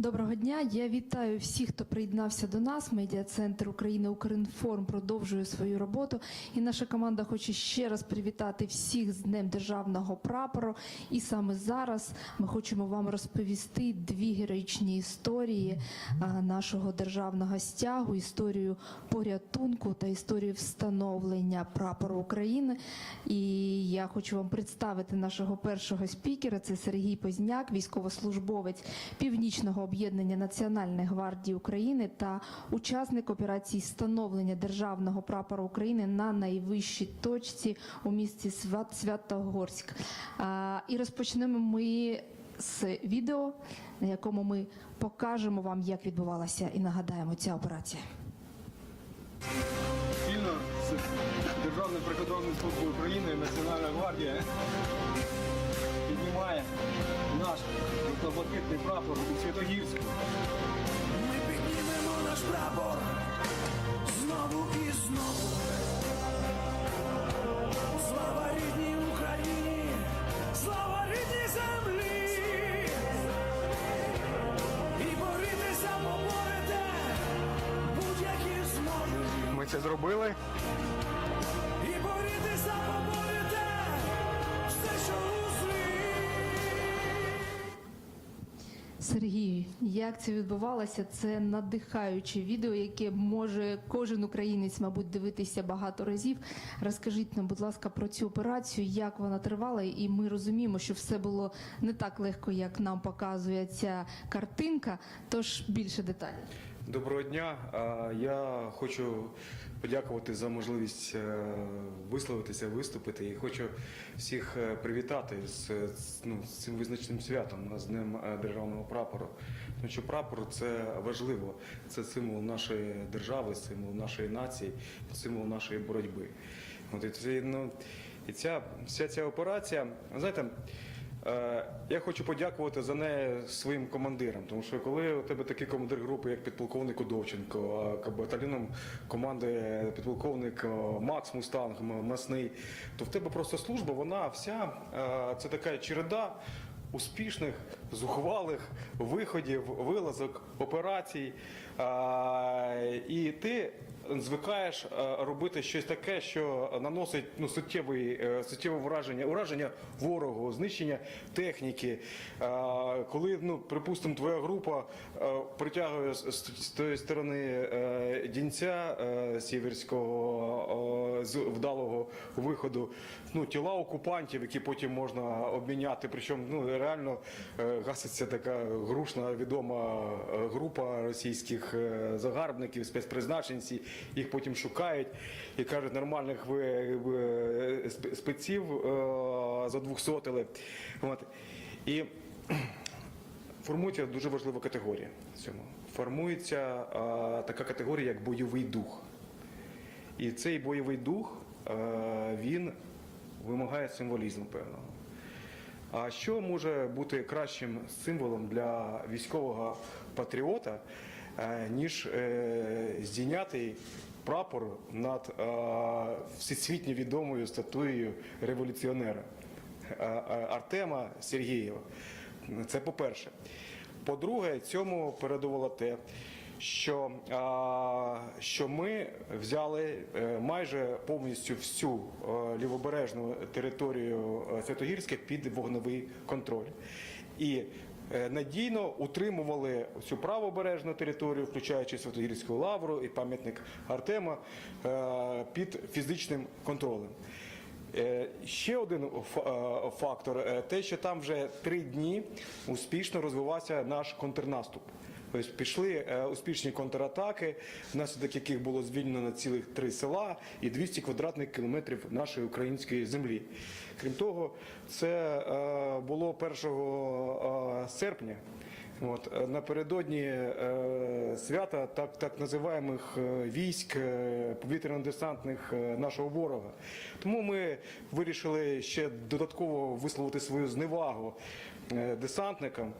Доброго дня. Я вітаю всіх, хто приєднався до нас. Медіа центр України Укрінформ продовжує свою роботу. І наша команда хоче ще раз привітати всіх з Днем Державного прапору. І саме зараз ми хочемо вам розповісти дві героїчні історії нашого державного стягу, історію порятунку та історію встановлення прапору України. І я хочу вам представити нашого першого спікера. Це Сергій Позняк, військовослужбовець Північного об'єднання Національної гвардії України та учасник операції встановлення державного прапора України на найвищій точці у місті Свят- Святогорськ. І розпочнемо ми з відео, на якому ми покажемо вам, як відбувалася і нагадаємо ця операція. спільно з Державною прикордонною службою України Національна гвардія піднімає наш жовто-блакитний прапор у Святогірську. Ми піднімемо наш прапор знову і знову. Слава рідній Україні, слава рідній землі. І борітися поборете будь-які зможуть. Ми це зробили. Як це відбувалося? Це надихаюче відео, яке може кожен українець, мабуть, дивитися багато разів. Розкажіть нам, будь ласка, про цю операцію, як вона тривала, і ми розуміємо, що все було не так легко, як нам показує ця картинка. Тож більше деталей. Доброго дня. Я хочу подякувати за можливість е, висловитися, виступити. І хочу всіх е, привітати з, ну, з цим визначним святом з Днем е, Державного прапору. Тому що прапор це важливо, це символ нашої держави, символ нашої нації, символ нашої боротьби. От і це, ну, і ця вся ця операція, знаєте. Е, Я хочу подякувати за неї своїм командирам, тому що коли у тебе такий командир групи, як підполковник Удовченко, а батальйоном команди підполковник е, Макс Мустанг, Масний, то в тебе просто служба, вона вся е, це така череда успішних, зухвалих виходів, вилазок, операцій. І ти звикаєш е, робити щось таке, що наносить ну, суттєвий, е, суттєве враження, ураження ворогу, знищення техніки. Е, Коли, ну, припустимо, твоя група притягує з, тої сторони дінця сіверського з вдалого виходу, ну, тіла окупантів, які потім можна обміняти. Причому ну, реально гаситься така грушна відома група російських загарбників, спецпризначенці. Їх потім шукають і кажуть, нормальних ви, спеців е, задвухсотили. От. І формується дуже важлива категорія цьому. Формується е, така категорія, як бойовий дух. І цей бойовий дух е, він вимагає символізму певного. А що може бути кращим символом для військового патріота, ніж е, здійнятий прапор над е, всесвітньо відомою статуєю революціонера е, е, Артема Сергієва? Це по-перше. По-друге, цьому передувало те, що, що ми взяли е, майже повністю всю е, лівобережну територію е, Святогірська під вогневий контроль. І е, надійно утримували цю правобережну територію, включаючи Святогірську лавру і пам'ятник Артема, е, під фізичним контролем. Е, Ще один е, фактор е, те, що там вже три дні успішно розвивався наш контрнаступ. Тобто пішли е, успішні контратаки, внаслідок яких було звільнено цілих три села і 200 квадратних кілометрів нашої української землі. Крім того, це е, було 1 е, серпня. От е, напередодні е, свята так, так називаємих е, військ повітряно-десантних нашого ворога. Тому ми вирішили ще додатково висловити свою зневагу десантникам,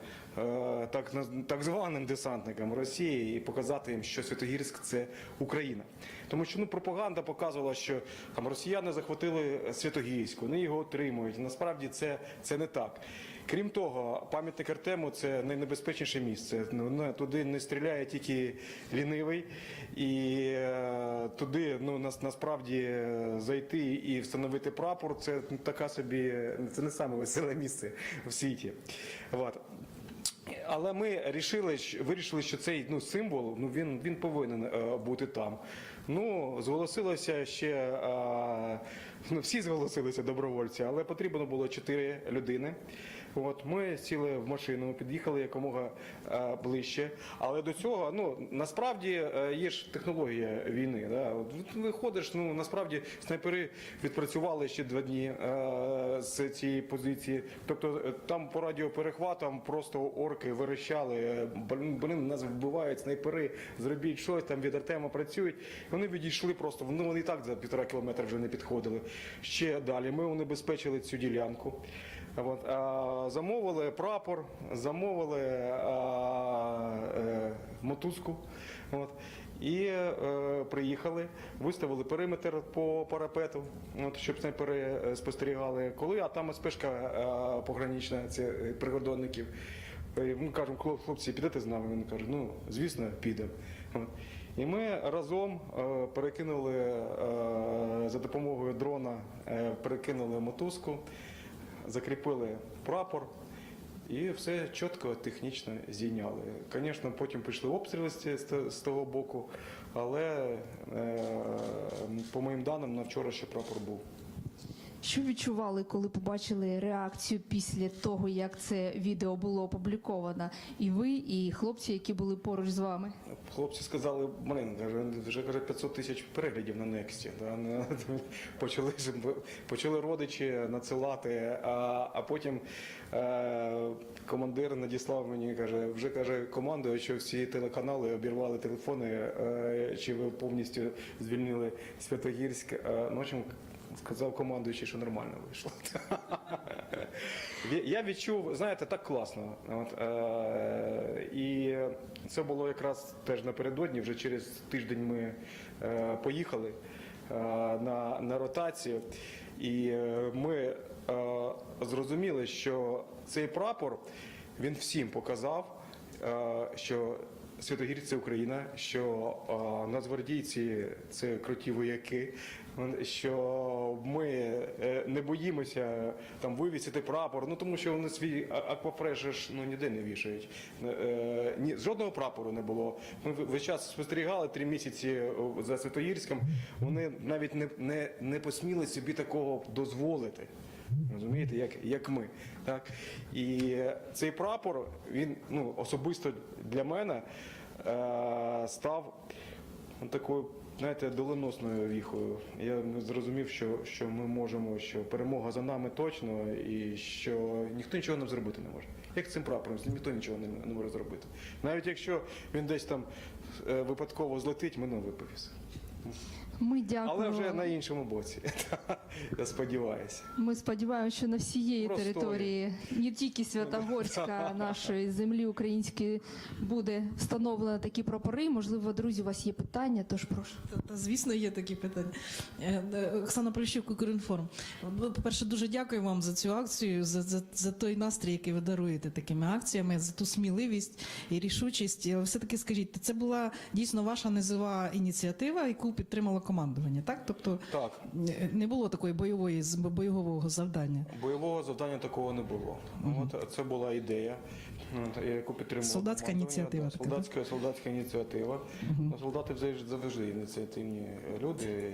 так, так званим десантникам Росії, і показати їм, що Святогірськ це Україна. Тому що ну, пропаганда показувала, що там росіяни захватили Святогірськ, вони його отримують. Насправді це, це не так. Крім того, пам'ятник Артему це найнебезпечніше місце. Ну, ну, Туди не стріляє тільки лінивий, і е, туди ну, нас, насправді е, зайти і встановити прапор це така собі, це не саме веселе місце в світі. От. Але ми рішили, вирішили, що цей ну, символ ну, він, він повинен е, бути там. Ну, зголосилося ще, е, ну, всі зголосилися добровольці, але потрібно було чотири людини. От, ми сіли в машину, під'їхали якомога е, ближче. Але до цього, ну, насправді е, є ж технологія війни. Да? Виходиш, ну, насправді снайпери відпрацювали ще два дні е, з цієї позиції. Тобто е, там по радіоперехватам просто орки верещали, е, блін, нас вбивають снайпери, зробіть щось, там від Артема працюють. Вони відійшли просто, ну вони і так за півтора кілометра вже не підходили. Ще далі ми унебезпечили цю ділянку. От, а, замовили прапор, замовили а, е, мотузку. От, і е, приїхали, виставили периметр по парапету, от, щоб снайпери е, спостерігали. Коли, а там спешка е, погранична, це е, прикордонників. Е, Ми кажемо, «Хлоп- хлопці, підете з нами? Вони кажуть, ну, звісно, підемо. І ми разом е, перекинули е, за допомогою дрона, е, перекинули мотузку, закріпили прапор. І все чітко, технічно зійняли. Звісно, потім пішли обстріли з, того боку, але е, по моїм даним на вчора ще прапор був. Що відчували, коли побачили реакцію після того, як це відео було опубліковано? І ви, і хлопці, які були поруч з вами? Хлопці сказали, блин, вже каже 500 тисяч переглядів на Нексті. Да? Почали, почали родичі надсилати, а, а потім е, командир надіслав мені, каже, вже каже, командою, що всі телеканали обірвали телефони, е, чи ви повністю звільнили Святогірськ. Е, ну, сказав командуючий, що нормально вийшло. Я- відчув, знаєте, так класно. От, е, і це було якраз теж напередодні. Вже через тиждень ми е, поїхали е, на, на ротацію, і е, ми е, зрозуміли, що цей прапор він всім показав, е, що Святогірськ це Україна, що нацгвардійці це круті вояки, що ми е, не боїмося там вивісити прапор, ну тому що вони свій аквафреш ну ніде не вішають. Е, ні, жодного прапору не було. Ми весь час спостерігали три місяці е, за Святогірськом. Вони навіть не, не, не посміли собі такого дозволити. Розумієте, як, як ми. Так? І цей прапор, він ну, особисто для мене е, став такою, знаєте, доленосною віхою. Я зрозумів, що, що ми можемо, що перемога за нами точно, і що ніхто нічого нам зробити не може. Як цим прапором, ніхто нічого не, не може зробити. Навіть якщо він десь там е, випадково злетить, ми не виповість. Ми дякуємо. Але вже на іншому боці. Я сподіваюся. Ми сподіваємося, що на всієї території, не тільки Святогорська, нашої землі української, буде встановлено такі прапори. Можливо, друзі, у вас є питання, тож прошу. Та, звісно, є такі питання. Е, е, Оксана Поліщук, Укрінформ. По-перше, дуже дякую вам за цю акцію, за, за, за той настрій, який ви даруєте такими акціями, за ту сміливість і рішучість. Все-таки скажіть, це була дійсно ваша низова ініціатива, яку підтримало командування, так? Тобто Так. е, не було такої бойової бойового завдання. Бойового завдання такого не було. От це була ідея, яку підтримувала Солдатська ініціатива Солдатська, солдатська ініціатива. Ну, Солдати завжди, завжди ініціативні люди,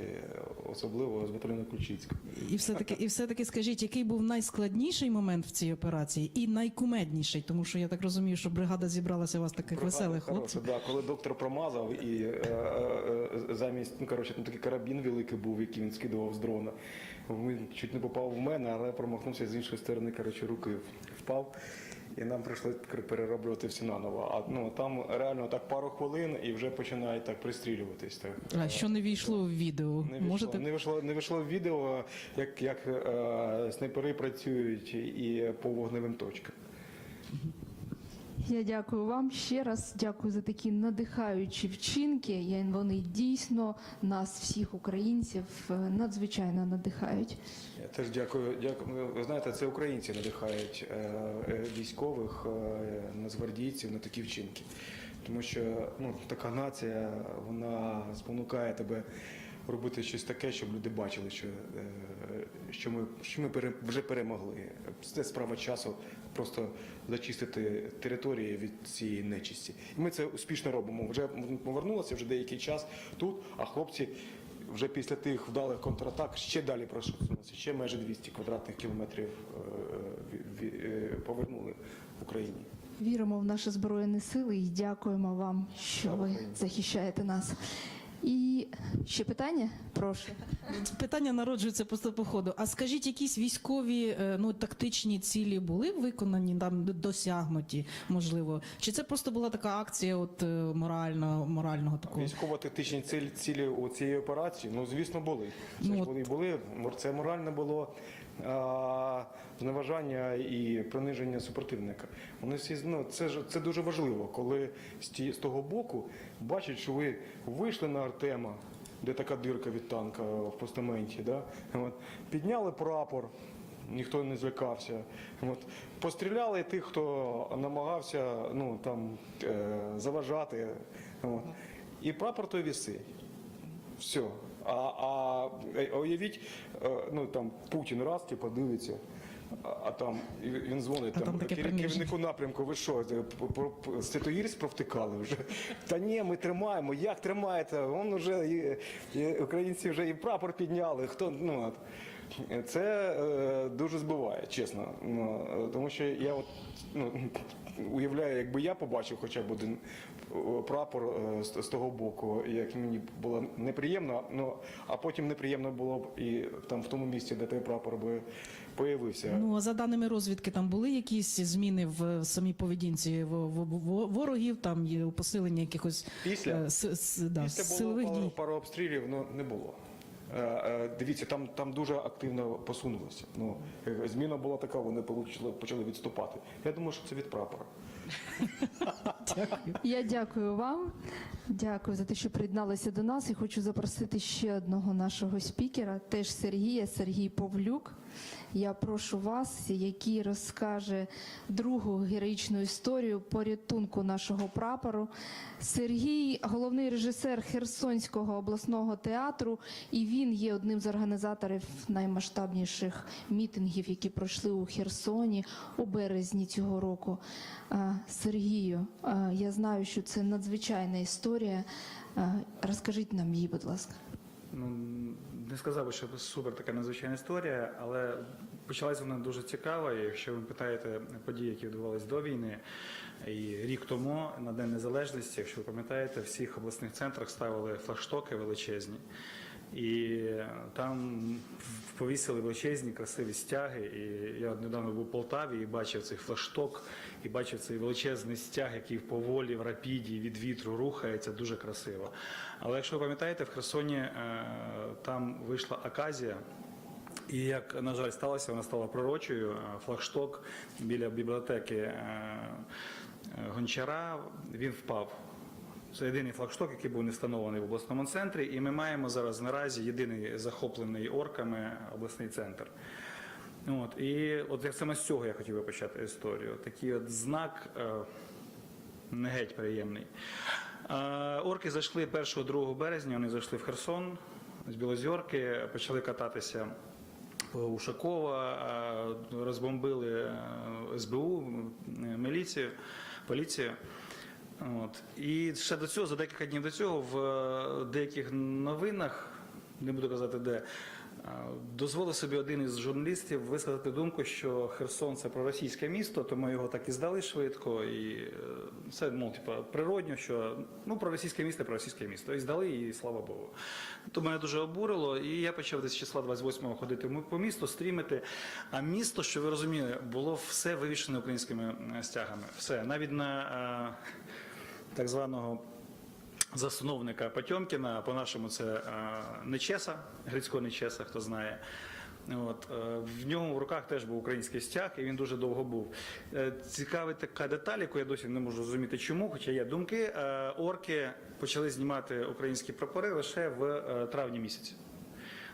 особливо з батальйону Ключицького. І все-таки, і все-таки скажіть, який був найскладніший момент в цій операції і найкумедніший, тому що я так розумію, що бригада зібралася у вас таких веселих хлопців. Да, коли доктор промазав і е, е, е, замість, ну коротше, там такий карабін великий був, який він скидував з дрона. Він чуть не попав в мене, але промахнувся з іншої сторони, коротше, руки впав. І нам прийшлося перероблювати все наново. А ну там реально так пару хвилин і вже починають так пристрілюватись. Так. А що не війшло в відео? Не війшло, Можете не вийшло, не вийшло в відео, як, як е, снайпери працюють і по вогневим точкам. Я дякую вам ще раз. Дякую за такі надихаючі вчинки. Я- Вони дійсно нас, всіх українців, е, надзвичайно надихають. Я теж дякую. дякую. Ви знаєте, це українці надихають е, е, військових, нацгвардійців на такі вчинки. Тому що ну, така нація, вона спонукає тебе робити щось таке, щоб люди бачили, що, е, що ми, що ми вже перемогли. Це справа часу просто зачистити території від цієї нечисті. І ми це успішно робимо. Вже повернулося вже деякий час тут, а хлопці вже після тих вдалих контратак ще далі просунулися, ще майже 200 квадратних кілометрів е, е, повернули в Україні. Віримо в наші збройні сили і дякуємо вам, що ви захищаєте нас. І ще питання? Прошу. Питання народжується просто по ходу. А скажіть, якісь військові е, ну тактичні цілі були виконані там досягнуті, можливо? Чи це просто була така акція, от е, морально, морального такого? Військово-тактичні цілі, цілі у цієї операції, ну звісно, були. Це Ну, ж от- були. Це моральне було зневажання і приниження супротивника. Вони всі ну, це ж це дуже важливо, коли з, того боку бачать, що ви вийшли на Артема, де така дирка від танка в постаменті, да? От, підняли прапор. Ніхто не злякався. От. Постріляли тих, хто намагався ну, там, е, заважати. От. І прапор той вісить. Все. А, а е, уявіть, е, ну там Путін раз типу, дивиться, а, там він дзвонить А там, там керівнику напрямку. Ви що, Святогірськ провтикали вже? Та ні, ми тримаємо. Як тримаєте? Вон вже і, і українці вже і прапор підняли. Хто ну. Це е, дуже збиває, чесно. Ну, е, тому що я от ну, уявляю, якби я побачив хоча б один е, прапор е, з, того боку, як мені було неприємно, ну а потім неприємно було б і там в тому місці, де той прапор би появився. Ну а за даними розвідки, там були якісь зміни в самій поведінці в- в- в- ворогів, там є посилення якихось Після? е, с- с- да, Після силових було пару, дій. пару обстрілів, ну не було. Е, е, Дивіться, там, там дуже активно посунулося. Ну, е, зміна була така, вони почали, почали відступати. Я думаю, що це від прапора. Я дякую вам. Дякую за те, що приєдналися до нас. І хочу запросити ще одного нашого спікера, теж Сергія, Сергій Павлюк. Я прошу вас, який розкаже другу героїчну історію порятунку нашого прапору. Сергій головний режисер Херсонського обласного театру, і він є одним з організаторів наймасштабніших мітингів, які пройшли у Херсоні у березні цього року. Сергію, я знаю, що це надзвичайна історія. Розкажіть нам її, будь ласка. Не сказав би, що супер така надзвичайна історія, але почалась вона дуже цікава. І якщо ви питаєте події, які відбувалися до війни, і рік тому на День Незалежності, якщо ви пам'ятаєте, в всіх обласних центрах ставили флагштоки величезні. І там повісили величезні красиві стяги. І я недавно був у Полтаві і бачив цей флагшток, і бачив цей величезний стяг, який поволі в рапіді від вітру рухається, дуже красиво. Але якщо ви пам'ятаєте, в Херсоні е, там вийшла аказія. І як на жаль сталося, вона стала пророчою. Е, Флагшток біля бібліотеки е, Гончара він впав. Це єдиний флагшток, який був не встановлений в обласному центрі, і ми маємо зараз наразі єдиний захоплений орками обласний центр. От, і от як саме з цього я хотів би почати історію. Такий от знак е, не геть приємний. Е, орки зайшли 1-2 березня, вони зайшли в Херсон з Білозорки, почали кататися Ушакова, е, розбомбили е, СБУ, міліцію, поліцію. От. І ще до цього, за декілька днів до цього, в е, деяких новинах, не буду казати де, е, дозволив собі один із журналістів висказати думку, що Херсон це проросійське місто, тому його так і здали швидко. І е, це ну, типа, природньо, що ну, проросійське місто, проросійське місто. І здали, і слава Богу. То мене дуже обурило, і я почав десь числа 28-го ходити по місту, стрімити. А місто, що ви розуміли, було все вивішене українськими стягами. Все, навіть на так званого засновника Потьомкіна, по-нашому це е, Нечеса, Грицького Нечеса, хто знає. От, е, в ньому в руках теж був український стяг, і він дуже довго був. Е, Цікава така деталь, яку я досі не можу зрозуміти, чому, хоча є думки. Орки почали знімати українські прапори лише в травні місяці.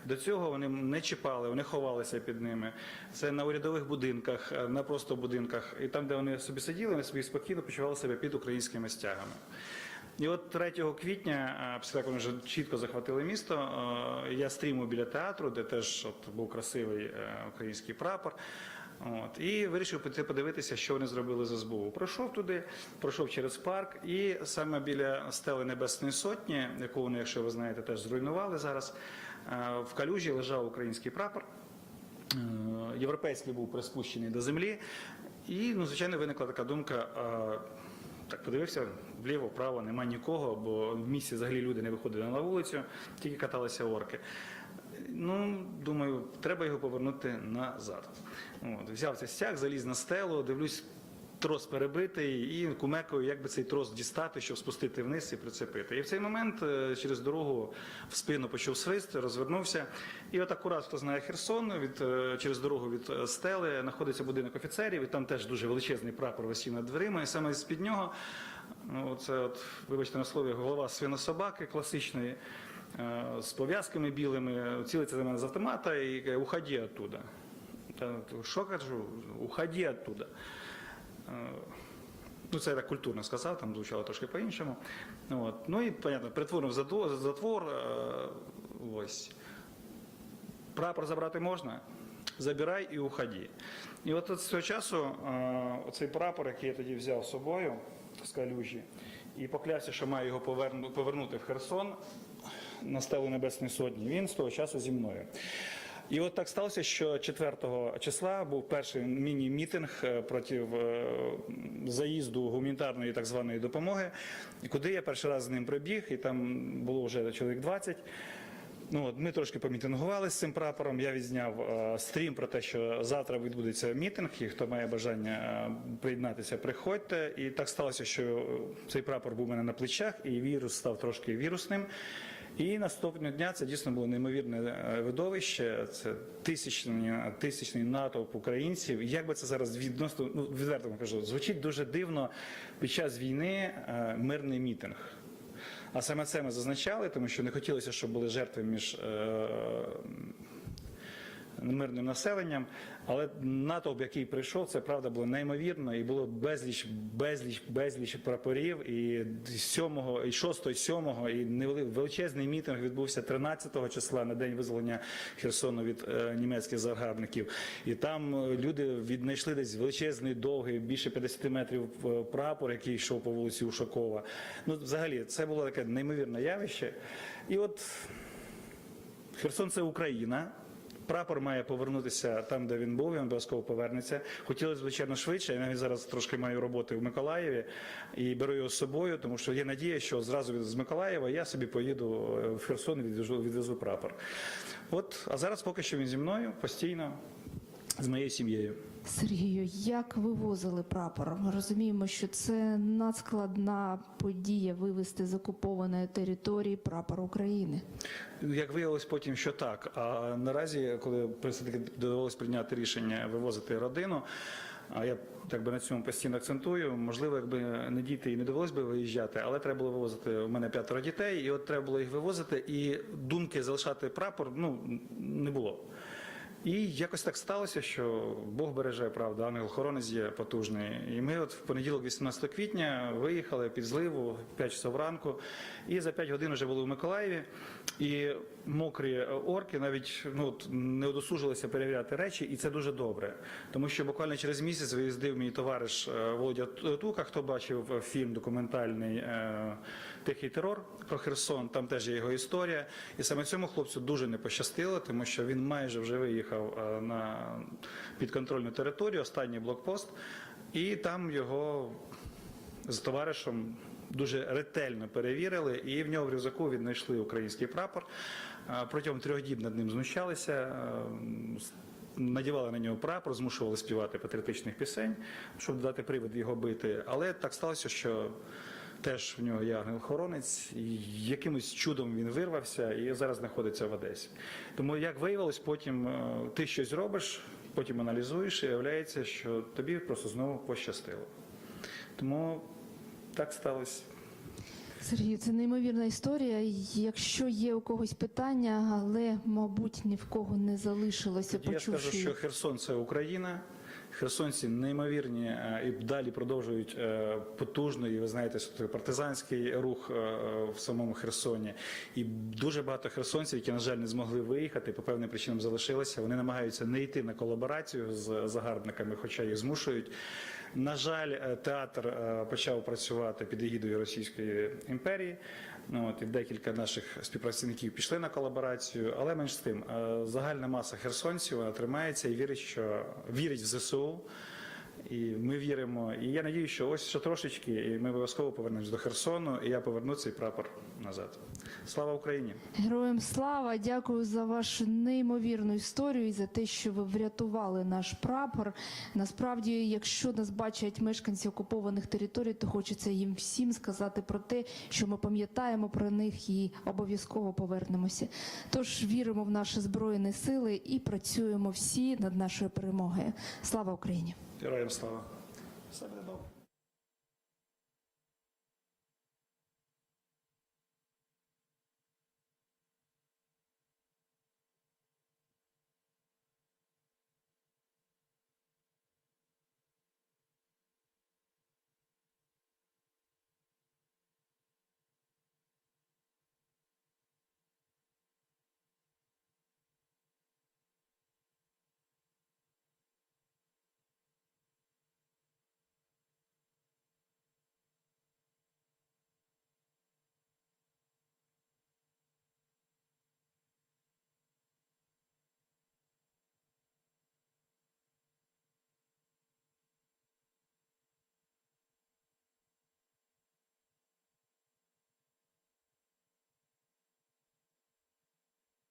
До цього вони не чіпали, вони ховалися під ними. Це на урядових будинках, е, на просто будинках. І там, де вони собі сиділи, вони собі спокійно почували себе під українськими стягами. І от 3 квітня, е, після того, вже чітко захватили місто, е, я стріму біля театру, де теж от був красивий український прапор. От, і вирішив піти подивитися, що вони зробили з СБУ. Пройшов туди, пройшов через парк, і саме біля стели Небесної Сотні, яку вони, якщо ви знаєте, теж зруйнували зараз, в калюжі лежав український прапор. Е, Європейський був приспущений до землі. І, ну, звичайно, виникла така думка. Так, подивився вліво, вправо, нема нікого, бо в місті взагалі люди не виходили на вулицю, тільки каталися орки. Ну, думаю, треба його повернути назад. От, взяв цей стяг, заліз на стелу, дивлюсь, трос перебитий, і кумекаю, як би цей трос дістати, щоб спустити вниз і прицепити. І в цей момент е, через дорогу в спину почув свист, розвернувся. І от акурат, хто знає Херсон, від, е, через дорогу від е, стели знаходиться будинок офіцерів, і там теж дуже величезний прапор висів над дверима, і саме з-під нього, ну, це от, вибачте на слові, голова свинособаки класичної. З пов'язками білими, цілиться за мене з автомата і каже, уходи оттуда. Що кажу? Уходи оттуда. Е, Ну, це я так культурно сказав, там звучало трошки по-іншому. От. Ну і, понятно, перетворив затвор, ось. Прапор забрати можна, забирай і уходи. І от з цього часу е, оцей прапор, який я тоді взяв з собою з калюжі, і поклявся, що маю його повернути в Херсон на стелу Небесної Сотні, він з того часу зі мною. І от так сталося, що 4 числа був перший міні-мітинг е, проти е, заїзду гуманітарної так званої допомоги, куди я перший раз з ним прибіг, і там було вже чоловік 20. Ну, от ми трошки помітингували з цим прапором. Я відзняв е, стрім про те, що завтра відбудеться мітинг, і хто має бажання е, приєднатися, приходьте. І так сталося, що е, цей прапор був у мене на плечах, і вірус став трошки вірусним. І наступного дня це дійсно було неймовірне е, видовище. Це тисячний, тисячний натовп українців. Як би це зараз відносно ну відверто кажу, звучить дуже дивно під час війни е, мирний мітинг. А саме це ми зазначали, тому що не хотілося, щоб були жертви між е, мирним населенням. Але натовп, який прийшов, це правда було неймовірно, і було безліч, безліч, безліч прапорів. І 7, і 6, і 7, і величезний мітинг відбувся 13 числа на день визволення Херсону від е, німецьких загарбників. І там е, люди віднайшли десь величезний, довгий, більше 50 метрів е, прапор, який йшов по вулиці Ушакова. Ну, взагалі, це було таке неймовірне явище. І от Херсон це Україна. Прапор має повернутися там, де він був, він обов'язково повернеться. Хотілося, звичайно, швидше. Я навіть зараз трошки маю роботи в Миколаєві і беру його з собою, тому що є надія, що зразу з Миколаєва я собі поїду е, в Херсон і відвезу, відвезу прапор. От, а зараз поки що він зі мною постійно з моєю сім'єю. Сергію, як вивозили прапор? Ми розуміємо, що це надскладна подія вивезти з окупованої території прапор України. Як виявилось потім, що так. А наразі, коли довелося прийняти рішення вивозити родину, а я так би на цьому постійно акцентую, можливо, якби не діти і не довелось би виїжджати, але треба було вивозити. У мене п'ятеро дітей, і от треба було їх вивозити, і думки залишати прапор ну не було. І якось так сталося, що Бог береже, правда, ангел-охоронець є потужний. І ми от в понеділок, 18 квітня, виїхали під зливу в 5 часов ранку, і за 5 годин вже були в Миколаєві. І мокрі орки навіть ну, не одосужилися перевіряти речі, і це дуже добре. Тому що буквально через місяць виїздив мій товариш е, Володя Тука, хто бачив е, фільм документальний е, Тихий терор про Херсон, там теж є його історія. І саме цьому хлопцю дуже не пощастило, тому що він майже вже виїхав е, на підконтрольну територію, останній блокпост, і там його з товаришем дуже ретельно перевірили, і в нього в рюкзаку віднайшли український прапор. Е, Протягом трьох діб над ним знущалися. е, Надівали на нього прапор, змушували співати патріотичних пісень, щоб дати привід його бити. Але так сталося, що теж в нього є ангел-охоронець, і якимось чудом він вирвався і зараз знаходиться в Одесі. Тому, як виявилось, потім е, ти щось робиш, потім аналізуєш, і виявляється, що тобі просто знову пощастило. Тому так сталося. Сергію, це неймовірна історія. Якщо є у когось питання, але мабуть ні в кого не залишилося, Я скажу, що. Херсон це Україна. Херсонці неймовірні е, і далі продовжують е, потужний, ви знаєте, що партизанський рух е, в самому Херсоні. І дуже багато херсонців, які, на жаль, не змогли виїхати, по певним причинам залишилися. Вони намагаються не йти на колаборацію з загарбниками, хоча їх змушують. На жаль, театр почав працювати під егідою Російської імперії. Ну, от, і декілька наших співпрацівників пішли на колаборацію, але менш з тим, е, загальна маса херсонців вона тримається і вірить, що вірить в ЗСУ. І ми віримо. І я надію, що ось ще трошечки, і ми обов'язково повернемось до Херсону, і я поверну цей прапор назад. Слава Україні! Героям слава, дякую за вашу неймовірну історію і за те, що ви врятували наш прапор. Насправді, якщо нас бачать мешканці окупованих територій, то хочеться їм всім сказати про те, що ми пам'ятаємо про них і обов'язково повернемося. Тож віримо в наші збройні сили і працюємо всі над нашою перемогою. Слава Україні! Героям слава! Все добре.